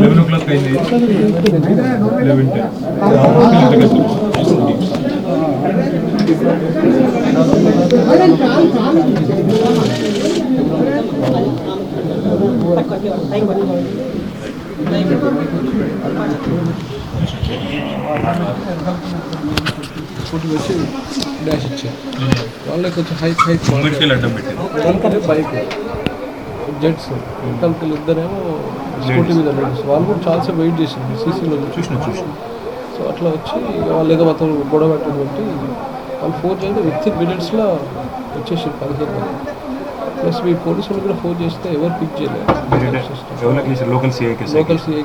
Eleven o'clock అయింది eleven ten food వచ్చి dash ఇచ్చారు వాళ్ళకి కొంచెం హైక్ హైక్ ముంగటికి బైక్ జెట్స్ తలకలు ఇద్దరేమో స్కూటీ మీద వాళ్ళు కూడా చాలాసేపు వెయిట్ చేసింది సీసీలో చూసిన చూసిన సో అట్లా వచ్చి వాళ్ళు ఏదో మొత్తం గొడవ పెట్టడం బట్టి వాళ్ళు ఫోర్ చేయండి విత్ ఇన్ మినిట్స్లో వచ్చేసి పదిహేను ప్లస్ మీ పోలీసు వాళ్ళు కూడా ఫోన్ చేస్తే ఎవరు పిక్ చేయలేదు లోకల్ సిఐ లోకల్ సిఐ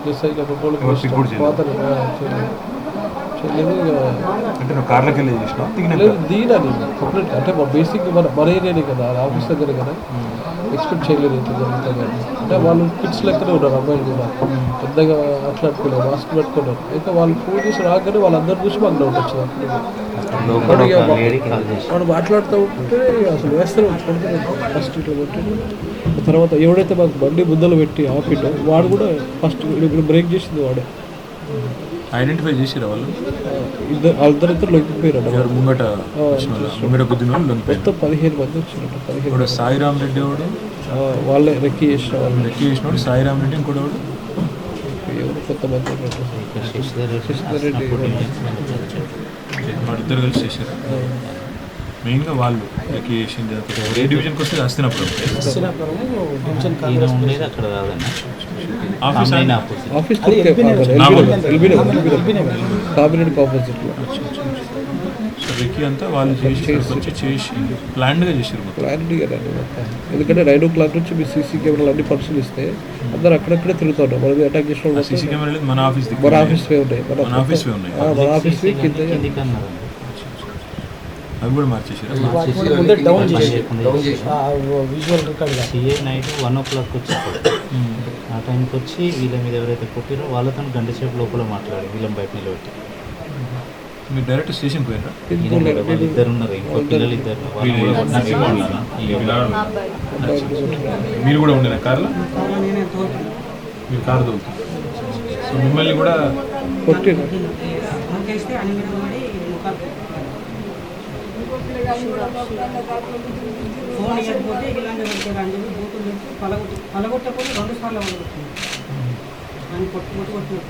అంటే నువ్వు కార్లోకి వెళ్ళి చేసినావు? దిగినాక లేదు దీనని కంప్లీట్ అంటే మా బేసిక్ మన మన ఏరియానే కదా ఆఫీస్ దగ్గర కదా. ఎక్స్పెక్ట్ చేయలేదు ఇంత జరుగుతుంది అంటే వాళ్ళు కిడ్స్ లెక్కనే ఉన్నారు అమ్మాయిలు కూడా. పెద్దగా మాట్లాడుకున్నారు మాస్క్ పెట్టుకున్నారు అయితే వాళ్ళు ఫోన్ చేసి రాగానే వాళ్ళందరూ చూసి మాకు డౌట్ వచ్చింది. వాడు మాట్లాడుతూ ఉంటే అసలు వేస్తారు ఫస్ట్ ఇట్లా కొట్టాడు. తర్వాత ఎవడైతే మాకు బండి ముద్దలు పెట్టి ఆపిటో వాడు కూడా ఫస్ట్ ఇప్పుడు బ్రేక్ చేసింది వాడే. ఐడెంటిఫై చేసిరా వాళ్ళు? ఇద్దరు వాళ్ళిద్దరిద్దరు లొంగిపోయారు ముంగట ముంగట లొంగిపోయారు. మొత్తం పదిహేను మంది వచ్చినట్టు పదిహేను సాయిరామ్ రెడ్డి వాడు వాళ్ళే రెక్కి చేసిన వాళ్ళు. రెక్కి చేసినవాడు సాయిరామ్ రెడ్డి ఇంకోటి వాడు ఎవరు ఉన్నట్టు శశిధర్ రెడ్డి వాళ్ళిద్దరు కలిసి చేశారు. మెయిన్గా వాళ్ళు రెక్కి చేసింది ఏ డివిజన్కి వస్తే హస్తినప్పుడు ఉండేది అక్కడ కాదండి ఆఫీస్ అమ్మాయిని ఆపోజిట్ రెక్కి అంతా వాళ్ళు చేసి వచ్చి చేసి ప్లాన్డ్గా క్లారిటీగా రండి మొత్తం. ఎందుకంటే నైన్ ఓ క్లాక్ నుంచి మీ సీసీ కెమెరాలు అన్ని పరిశీలిస్తే అందరు అక్కడక్కడే తిరుగుతుంటారు మన మీద అటాక్ చేసిన సీసీ కెమెరా లేదు మన ఆఫీస్ మన ఆఫీస్ వే ఉన్నాయి మన ఆఫీస్ వే ఉన్నాయి. ఆ, మన ఆఫీస్ వే కింద అవి కూడా మార్చేసారు CA night one o'clock వచ్చేసాడు ఆ టైంకి వచ్చి వీళ్ళ మీద ఎవరైతే కొట్టిరో వాళ్ళతో గంట సేపు లోపల మాట్లాడి వీళ్ళని బయట నిలబెట్టి. మీరు డైరెక్ట్ స్టేషన్ పోయినరా ఇద్దరు ఉన్నారు ఇంకో పిల్లలు ఇద్దరు? మీరు కూడా ఉండేనా కార్లో? మీరు కారు తోలుతారు సో మిమ్మల్ని కూడా కొట్టిండు. ఫోన్ ఇవ్వకపోతే ఇలాంటి పలగొట్టి పలగొట్టకపోతే రెండు సార్లు పలగొట్టింది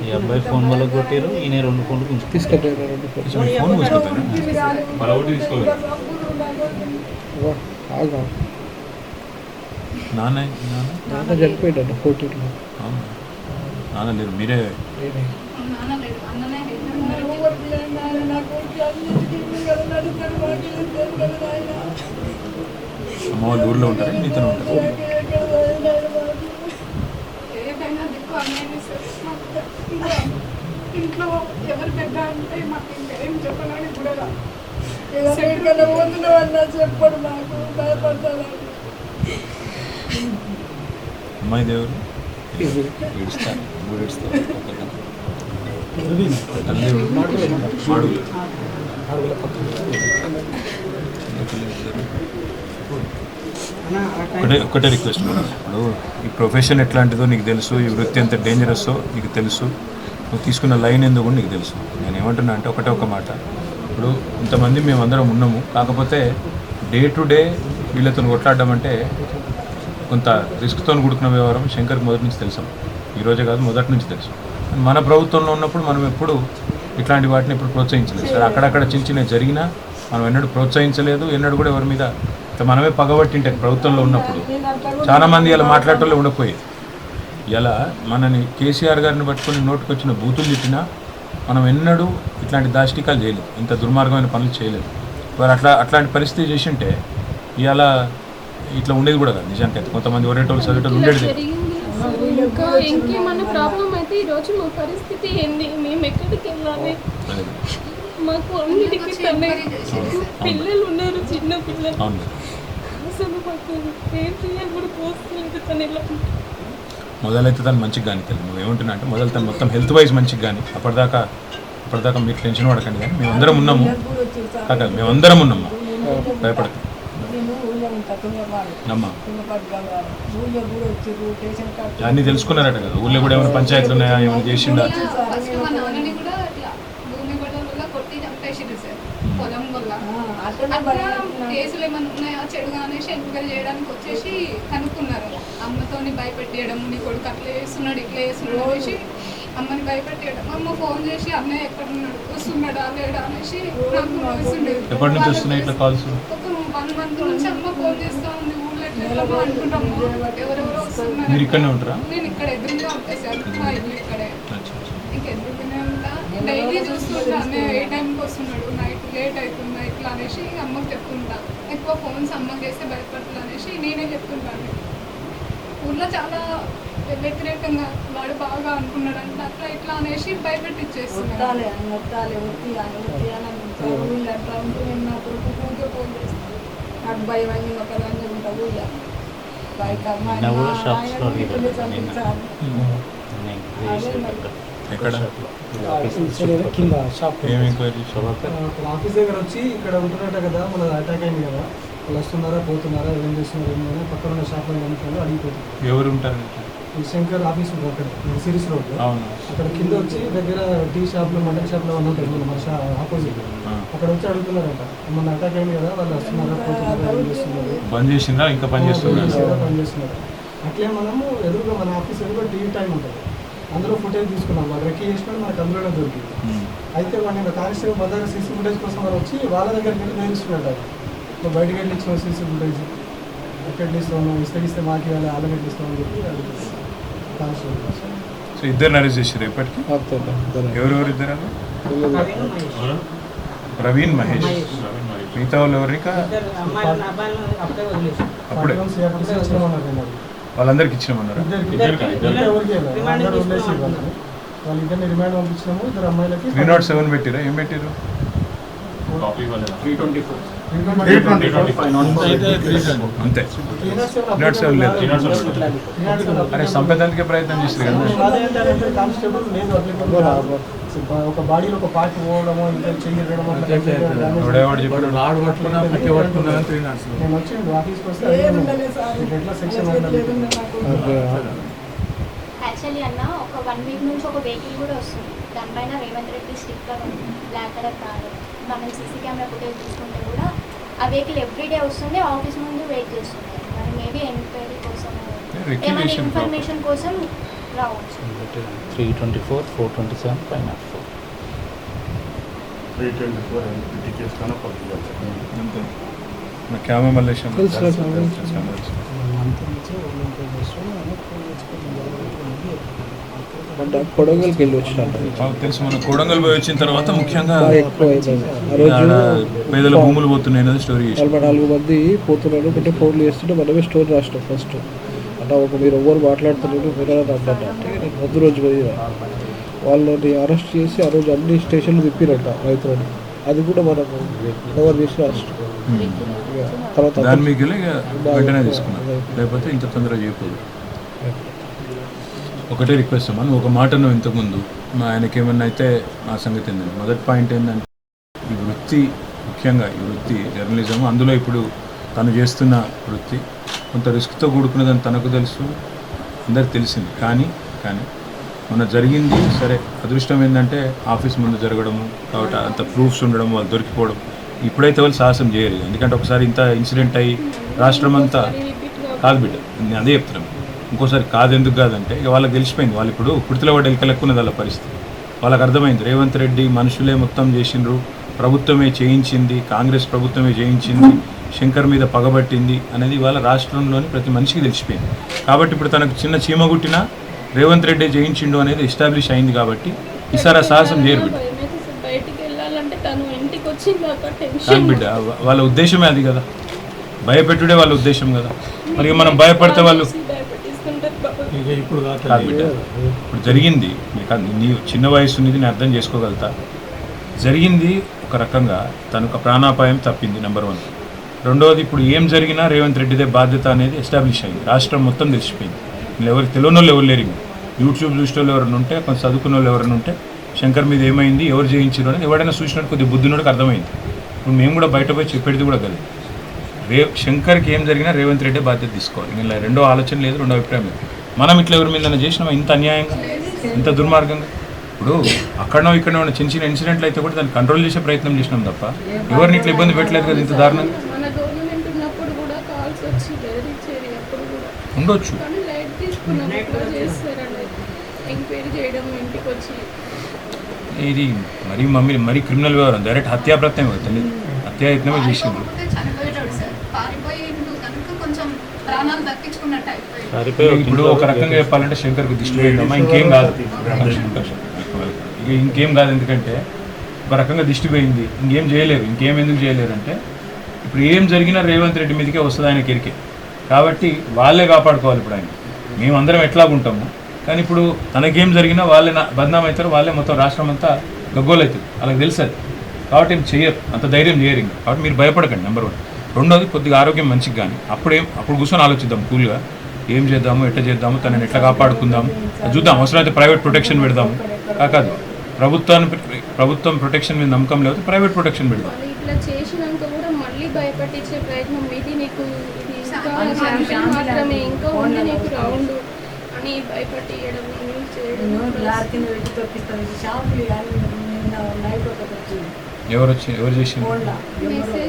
ఈ అబ్బాయి ఫోన్ వాళ్ళకి కొట్టిరు ఈయన రెండు ఫోన్లు కొంచెం తీసుకుపోయారు రెండు కొంచెం మీ ఫోన్ ఆగా. నాన్న చనిపోయాడు కోటిలో అవునా? నాన్న లేరు మీరే. అమ్మ వాళ్ళు ఊర్లో ఉంటారా? మీతో ఉంటారు? సార్. ఇంట్లో ఎవరు పెద్ద అంటే మాకు ఇంకా ఏం చెప్పాలని కూడా రాదు. ఎక్కడికైనా పోతున్నావు అన్నా చెప్పడు నాకు భయపడతాను అమ్మాయి దేవుడు తల్లి మాడుగులు. ఒకటే ఒకటే రిక్వెస్ట్ మేడం. ఇప్పుడు ఈ ప్రొఫెషన్ ఎట్లాంటిదో నీకు తెలుసు ఈ వృత్తి ఎంత డేంజరస్సో నీకు తెలుసు. నువ్వు తీసుకున్న లైన్ ఎందుకు కూడా నీకు తెలుసు. నేను ఏమంటున్నా అంటే ఒకటే ఒక మాట. ఇప్పుడు ఇంతమంది మేము అందరం ఉన్నాము. కాకపోతే డే టు డే వీళ్ళతో కొట్లాడడం అంటే కొంత రిస్క్తో కూడుకున్న వ్యవహారం శంకర్కి మొదటి నుంచి తెలుసు. ఈరోజే కాదు మొదటి నుంచి తెలుసు. మన ప్రభుత్వంలో ఉన్నప్పుడు మనం ఎప్పుడు ఇట్లాంటి వాటిని ఎప్పుడు ప్రోత్సహించలేదు. సరే అక్కడక్కడ చిన్న చిన్న జరిగినా మనం ఎన్నడూ ప్రోత్సహించలేదు. ఎన్నడూ కూడా ఎవరి మీద మనమే పగబట్టింటే ప్రభుత్వంలో ఉన్నప్పుడు చాలా మంది ఇలా మాట్లాడటంలో ఉండకపోయేది. ఇలా మనని కేసీఆర్ గారిని పట్టుకొని నోటుకొచ్చిన బూతులు తిట్టినా మనం ఎన్నడూ ఇట్లాంటి దాష్టికాలు చేయలేదు. ఇంత దుర్మార్గమైన పనులు చేయలేదు. వారు అట్లా అట్లాంటి పరిస్థితి చేసి ఉంటే ఇవాళ ఇట్లా ఉండేది కూడా కాదు నిజానికి అయితే. కొంతమంది ఒరేటోళ్ళు చదివేటోళ్ళు ఉండేది. ఇంకేమన్నా ప్రాబ్లం అయితే ఈరోజు మా పరిస్థితి ఏంది? మేము ఎక్కడికి వెళ్ళాలి? అదే. మాకు అన్నిటికీ తనే పిల్లలు ఉన్నారు చిన్న పిల్లలు. అసలు మాకు ఏం చేయాలి? కూడా పోస్తుంది తను ఇలా మొదలైతే తను మంచిగా కానీ తెలియదు. నువ్వు ఏమంటున్నా అంటే మొదలు తను మొత్తం హెల్త్ వైజ్ మంచిగా కానీ అప్పటిదాకా అప్పటిదాకా మీరు టెన్షన్ పడకండి కానీ మేమందరం ఉన్నాము. కాక మేమందరం ఉన్నాము. కార్డు అన్నీ తెలుసుకున్నారట కదా. ఊళ్ళో కూడా ఏమైనా పంచాయతీలు ఉన్నాయా? ఏమైనా చేసిండా ఫస్ట్ మా నాన్నని కూడా ఇట్లా భూమి గొడవల వల్ల కొట్టి పొలం వల్ల. అట్లా కేసులు ఏమైనా ఉన్నాయా? చెడుగా అనేసి ఎంక్వైరీ చేయడానికి వచ్చేసి కనుక్కున్నారు. అమ్మతోని భయపెట్టేయడం నీ కొడుకు అట్లా చేస్తున్నాడు ఇట్లా చేస్తున్నాడు అనేసి అమ్మని భయపెట్టేయడం. అమ్మ ఫోన్ చేసి అన్నయ్య ఎక్కడ ఉన్నాడు వస్తున్నాడా? లేడా? అనేసి నాకు కాల్స్? ఒక వన్ మంత్ నుంచి అమ్మ ఫోన్ చేస్తా ఉంది. ఊళ్ళో ఎట్లా అనుకుంటాము ఎవరెవరో వస్తున్నారు? మీరు ఇక్కడనే ఉంటారా? నేను ఇక్కడ ఎదురుగా ఉంటాయి సార్. మా ఇల్లు ఇక్కడే. అచ్చా, అచ్చా. ఇంక ఎదురుగానే ఉంటా డైలీ చూస్తుంటా అన్నయ్య ఏ టైంకి వస్తున్నాడు నైట్ లేట్ అవుతుందా ఇట్లా అనేసి అమ్మకి చెప్తుంటా. ఎక్కువ ఫోన్స్ అమ్మకి చేస్తే భయపడుతుంది అనేసి నేనే చెప్తుంటాను. ఊర్లో చాలా వ్యతిరేకంగా వాడు బాగా అనుకున్నాడంట అట్లా ఇట్లా అనేసి భయపెట్టిచ్చేస్తున్నాడు వస్తాలే అని వస్తాలే వత్తి అని వత్తి అని అంటారు. ఊళ్ళో అట్లా ఉంటూ నేను నా కొడుకు ఊరికే ఫోన్ చేస్తాను నాకు భయం అయింది ఒక రంగు ఉంటా ఊళ్ళో. బయట అమ్మాయి. చంపించాలి. ఎక్కడ? కింద షాప్ ఏం ఎంక్వైరీ శోభాకర్ అక్కడ ఆఫీస్ దగ్గర వచ్చి ఇక్కడ ఉంటున్నట్ట కదా మన అటాక్ అయింది కదా. వాళ్ళు వస్తున్నారా పోతున్నారా ఏం చేస్తున్నారు ఏం పక్కన ఉన్న షాప్లో కనుక్కొని అడిగిపోతుంది ఎవరు ఉంటారు శంకర్ ఆఫీస్ ఉంది అక్కడ సిరీస్ అవును. అక్కడ కింద వచ్చి దగ్గర టీ షాప్లో మటన్ షాప్లో ఉన్న ఉంటుంది మన ఆపోజిట్. అక్కడ వచ్చి అడుగుతున్నారంట. మన అటాక్ అయింది కదా వాళ్ళు వస్తున్నారా పోతున్నారా ఏం చేస్తున్నారు? బంద్ చేసిందా? ఇంకా పని చేస్తున్నారు? చేస్తున్నారు, పని చేస్తున్నారు. అట్లే మనము ఎదురుగా మన ఆఫీస్ ఎదురుగా టీవీ టైం ఉంటుంది. అందులో ఫుటేజ్ తీసుకున్నాం. వాళ్ళు రెక్కీ చేసినప్పుడు మనకు అందులోనే దొరికింది. అయితే వాడిని నేను కానిస్టేబుల్ దగ్గర సీసీ ఫుటేజ్ కోసం వాళ్ళు వచ్చి వాళ్ళ దగ్గరికి వెళ్ళి వేధిస్తున్నాడు నువ్వు బయటకు వెళ్ళి ఇచ్చిన సీసీ ఫుటేజ్ ఎక్కడ ఇస్తాను ఇస్తే మాకు ఇవ్వాలి వాళ్ళకి ఇస్తామని చెప్పి కానిస్టేబుల్ సో ఇద్దరు అరెస్ట్ చేసారు ఎప్పటికి? ఎవరెవరు ఇద్దరు ప్రవీణ్ మహేష్. మిగతా వాళ్ళు ఎవరు ఇంకా? అప్పుడే వాళ్ళందరికి ఇచ్చినామన్నారా త్రీ నాట్ సెవెన్ పెట్టిరా? ఏం పెట్టిరు అంతే సెవెన్ లేదు అరే సంపేదానికే ప్రయత్నం చేసింది కదా. ఒక బాడీలో ఒక పార్ట్ పోవడము ఇంకా చెయ్యడము నేను ఆఫీస్కి వస్తే ఎట్లా సెక్షన్ యాక్చువల్లీ అన్న ఒక వన్ వీక్ నుంచి ఒక వెహికల్ కూడా వస్తుంది. దానిపైన Revanth Reddy sticker black colour car మనం సీసీ కెమెరా ఫుటేజ్ తీసుకుంటే కూడా ఆ వెహికల్ ఎవ్రీడే వస్తుంది ఆఫీస్ ముందు వెయిట్ చేస్తుంది మరి మేబీ ఎంక్వైరీ కోసం ఏమైనా ఇన్ఫర్మేషన్ కోసం రావచ్చు three twenty four four twenty seven five not four three twenty four MPT case కన్నా పంపించాలి అంతే నా క్యామ మల్లేశం తెలుసు, తెలుసు. అంటే కొడంగల్కి వెళ్ళి వచ్చినట్టు తెలుసు మన కొడంగల్ పోయి వచ్చిన తర్వాత ముఖ్యంగా ఎక్కువ పేదల భూములు పోతున్నాయి స్టోరీ నలభై నాలుగు మంది పోతున్నాడు అంటే ఫోన్లు చేస్తుంటే మనమే స్టోర్ రాసినాం ఫస్ట్ అంటే ఒక మీరు ఎవరు మాట్లాడుతున్నారు అన్నట్టు అంటే నేను ముందు రోజు పోయి వాళ్ళని అరెస్ట్ చేసి ఆ రోజు అన్ని స్టేషన్లు తిప్పిరంట రైతులని. అది కూడా మనం కవర్ చేసి రాష్ట్రం తర్వాత దాని మీకు లేకపోతే ఇంత తొందరగా చేయకూడదు. ఒకటే రిక్వెస్ట్ అమ్మా. నువ్వు ఒక మాట నువ్వు ఇంతకుముందు. మా ఆయనకి ఏమన్నా అయితే నా సంగతి ఏంటంటే మొదటి పాయింట్ ఏంటంటే ఈ వృత్తి ముఖ్యంగా ఈ వృత్తి జర్నలిజం అందులో ఇప్పుడు తను చేస్తున్న వృత్తి కొంత రిస్క్తో కూడుకున్నదని తనకు తెలుసు అందరికి తెలిసింది. కానీ కానీ మొన్న జరిగింది సరే అదృష్టం ఏంటంటే ఆఫీస్ ముందు జరగడము కాబట్టి అంత ప్రూఫ్స్ ఉండడం వాళ్ళు దొరికిపోవడం. ఇప్పుడైతే వాళ్ళు సాహసం చేయరు. ఎందుకంటే ఒకసారి ఇంత ఇన్సిడెంట్ అయ్యి రాష్ట్రం అంతా కాదు బిడ్డ నేను అదే చెప్తున్నాను ఇంకోసారి కాదు ఎందుకు కాదంటే ఇక వాళ్ళకి తెలిసిపోయింది వాళ్ళు ఇప్పుడు కుర్తిలో పడ్డ ఎలకలెక్కున్నది వాళ్ళ పరిస్థితి. వాళ్ళకి అర్థమైంది. రేవంత్ రెడ్డి మనుషులే మొత్తం చేసిండ్రు. ప్రభుత్వమే చేయించింది. కాంగ్రెస్ ప్రభుత్వమే చేయించింది. శంకర్ మీద పగబట్టింది అనేది వాళ్ళ రాష్ట్రంలోని ప్రతి మనిషికి తెలిసిపోయింది. కాబట్టి ఇప్పుడు తనకు చిన్న చీమ కుట్టినా రేవంత్ రెడ్డి చేయించిండు అనేది ఎస్టాబ్లిష్ అయింది కాబట్టి ఈసారి ఆ సాహసం చేయరు బిడ్డ. కాదు బిడ్డ వాళ్ళ ఉద్దేశమే అది కదా. భయపెట్టుడే వాళ్ళ ఉద్దేశం కదా. మరి మనం భయపడితే వాళ్ళు కాదు బిడ్డ. ఇప్పుడు జరిగింది నీ చిన్న వయసు అనేది నేను అర్థం చేసుకోగలుగుతా. జరిగింది ఒక రకంగా తను ఒక ప్రాణాపాయం తప్పింది నెంబర్ వన్ రెండవది ఇప్పుడు ఏం జరిగినా రేవంత్ రెడ్డిదే బాధ్యత అనేది ఎస్టాబ్లిష్ అయింది. రాష్ట్రం మొత్తం తెలిసిపోయింది. వీళ్ళు ఎవరు తెలియని వాళ్ళు ఎవరు లేరు యూట్యూబ్ చూసిన వాళ్ళు ఎవరైనా ఉంటే కొంచెం చదువుకున్న వాళ్ళు ఎవరైనా ఉంటే శంకర్ మీద ఏమైంది ఎవరు జయించారు అనేది ఎవడైనా చూసినట్టు కొద్దిగా బుద్ధినోడికి అర్థమైంది. ఇప్పుడు మేము కూడా బయట పోయి చెప్పేది కూడా కదా రే శంకర్కి ఏం జరిగినా రేవంత్ రెడ్డి బాధ్యత తీసుకోవాలి. ఇలా రెండో ఆలోచన లేదు రెండో అభిప్రాయం లేదు. మనం ఇట్లా ఎవరి మీద చేసినామా? ఇంత అన్యాయంగా? ఇంత దుర్మార్గంగా? ఇప్పుడు అక్కడనో ఇక్కడనో ఉన్న చిన్న చిన్న ఇన్సిడెంట్లు అయితే కూడా దాన్ని కంట్రోల్ చేసే ప్రయత్నం చేసినాం తప్ప ఎవరిని ఇట్లా ఇబ్బంది పెట్టలేదు కదా ఇంత దారుణంగా? ఉండొచ్చు. ఇది మరీ మమ్మీ మరీ క్రిమినల్ వ్యవహారం. డైరెక్ట్ హత్యా ప్రత్యయం కదా తెలియదు హత్యాయత్నమే చేసిండ్రు. ఇప్పుడు ఒక రకంగా చెప్పాలంటే శంకర్కు దిష్టి పోయిందమ్మా ఇంకేం కాదు. ఇక కాదు. ఎందుకంటే ఒక రకంగా దిష్టి పోయింది. ఇంకేం చేయలేరు. ఇంకేం ఎందుకు చేయలేరు అంటే ఇప్పుడు ఏం జరిగినా రేవంత్ రెడ్డి మీదకే వస్తుంది ఆయన కెరికే. కాబట్టి వాళ్ళే కాపాడుకోవాలి ఇప్పుడు ఆయన. మేమందరం ఎట్లాగుంటాము కానీ ఇప్పుడు తనకేం జరిగినా వాళ్ళే బద్నాం అవుతారు. వాళ్ళే మొత్తం రాష్ట్రం అంతా గగ్గోలు అవుతుంది వాళ్ళకి తెలుసు అది కాబట్టి ఏం చేయరు అంత ధైర్యం చేయరు ఇంకా. కాబట్టి మీరు భయపడకండి నెంబర్ వన్ రెండోది కొద్దిగా ఆరోగ్యం మంచిగా కానీ. అప్పుడేం అప్పుడు కూర్చొని ఆలోచిద్దాం కూల్గా. ఏం చేద్దాము ఎట్లా చేద్దాము తనని ఎట్లా కాపాడుకుందాము. అది చూద్దాం అవసరమైతే ప్రైవేట్ ప్రొటెక్షన్ పెడదాము కాదు ప్రభుత్వాన్ని ప్రభుత్వం ప్రొటెక్షన్ మీద నమ్మకం లేకపోతే ప్రైవేట్ ప్రొటెక్షన్ పెడదాం. వాళ్ళు ఇట్లా చేసినాక కూడా మళ్ళీ భయపట్టించే ప్రయత్నం ఇది నీకు ఇది ఇంకా శాంపిల్ మాత్రమే ఇంకా ఉంది నీకు రౌండ్ అని భయపట్టియడం అని చేయడం లారీ కింద పెట్టి తప్పిస్తాను షాంపులు కానీ నిన్న నైట్ ఒకటి వచ్చింది. ఎవరు వచ్చి ఎవరు చేసింది?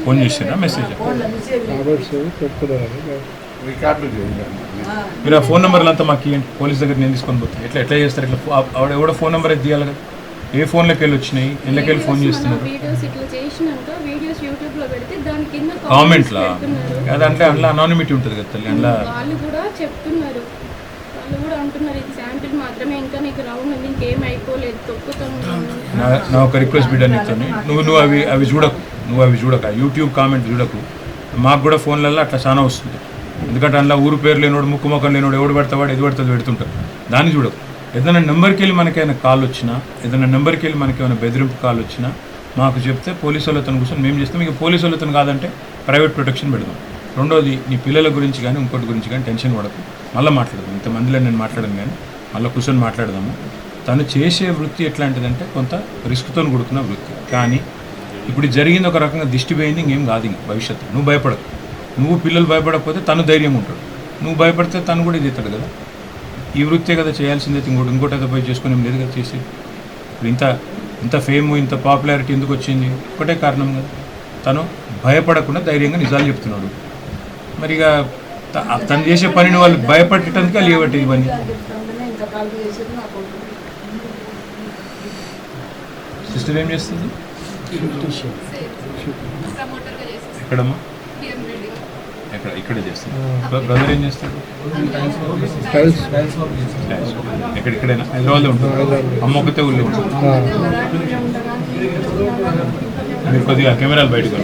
ఫోన్ చేసిండ్రా మెసేజ్ రికార్డు చేయాలి మీరు ఆ ఫోన్ నెంబర్లు అంతా మాకు ఇవ్వండి. పోలీస్ దగ్గర నేను తీసుకొని పోతాను ఎట్లా ఎట్లా చేస్తారు? ఇట్లా ఆవిడ ఎవడో ఫోన్ నెంబర్ అయితే తీయాలి కదా. ఏ ఫోన్లోకి వెళ్ళి వచ్చినాయి? ఇళ్ళకి వెళ్ళి ఫోన్ చేస్తున్నారు? వీడియోస్ ఇట్లా చేసినాక వీడియోస్ యూట్యూబ్లో పెడితే దాని కింద కామెంట్లా? అదంటే అందులో అనానిమిటీ ఉంటుంది కదా తల్లి అందులో. వాళ్ళు కూడా చెప్తున్నారు. వాళ్ళు కూడా అంటున్నారు ఇది శాంపిల్ మాత్రమే ఇంకా నీకు రౌండ్ ఉంది ఇంకేం అయిపోలేదు తొక్కుతాం నా నా ఒక రిక్వెస్ట్ బిడ్డ నీతో నువ్వు నువ్వు అవి అవి చూడకు. నువ్వు అవి చూడక. యూట్యూబ్ కామెంట్ చూడకు. మాకు కూడా ఫోన్లలో అట్లా చాలా వస్తుంది ఎందుకంటే అందులో ఊరు పేరు లేనోడు ముక్కు ముఖం లేనోడు ఎవడు పెడతావాడు ఎది పెడతాడు పెడుతుంటారు దాన్ని చూడవు ఏదైనా నెంబర్కి వెళ్ళి మనకేమైనా కాల్ వచ్చినా ఏదైనా నెంబర్కి వెళ్ళి మనకి ఏమైనా బెదిరింపు కాల్ వచ్చినా మాకు చెప్తే పోలీసు వాళ్ళతో కూర్చొని మేము చేస్తాం. ఇక పోలీసు వాళ్ళతో కాదంటే ప్రైవేట్ ప్రొటెక్షన్ పెడదాం. రెండోది నీ పిల్లల గురించి కానీ ఇంకోటి గురించి కానీ టెన్షన్ పడకు. మళ్ళీ మాట్లాడదాం. ఇంతమందిలో నేను మాట్లాడను కానీ మళ్ళీ కూర్చొని మాట్లాడదాము. తను చేసే వృత్తి ఎట్లాంటిదంటే కొంత రిస్క్తో కూడుకున్న వృత్తి. కానీ ఇప్పుడు జరిగింది ఒక రకంగా దిష్టి పోయింది ఇంకేం కాదు ఇంక భవిష్యత్తు నువ్వు భయపడకు. నువ్వు పిల్లలు భయపడకపోతే తను ధైర్యంగా ఉంటాడు. నువ్వు భయపడితే తను కూడా ఇది ఎత్తాడు కదా. ఈ వృత్తే కదా చేయాల్సిందే ఇంకోటి ఇంకోటి ఏదో పోయి చేసుకుని లేదు కదా చేసి ఇప్పుడు ఇంత ఇంత ఫేమ్ ఇంత పాపులారిటీ ఎందుకు వచ్చింది? ఒకటే కారణం కదా. తను భయపడకుండా ధైర్యంగా నిజాలు చెప్తున్నాడు. మరి ఇక తను చేసే పనిని వాళ్ళు భయపడటానికి ఇవ్వటి ఇవన్నీ. సిస్టర్ ఏం చేస్తుంది? ఎక్కడమ్మా? ఎక్కడ ఇక్కడే చేస్తుంది బ్రదర్ ఏం చేస్తాడు ఎక్కడ ఇక్కడైనా? హైదరాబాద్లో ఉంటుంది అమ్మ ఒకతే ఊళ్ళో మీరు కొద్దిగా కెమెరాలు బయటకు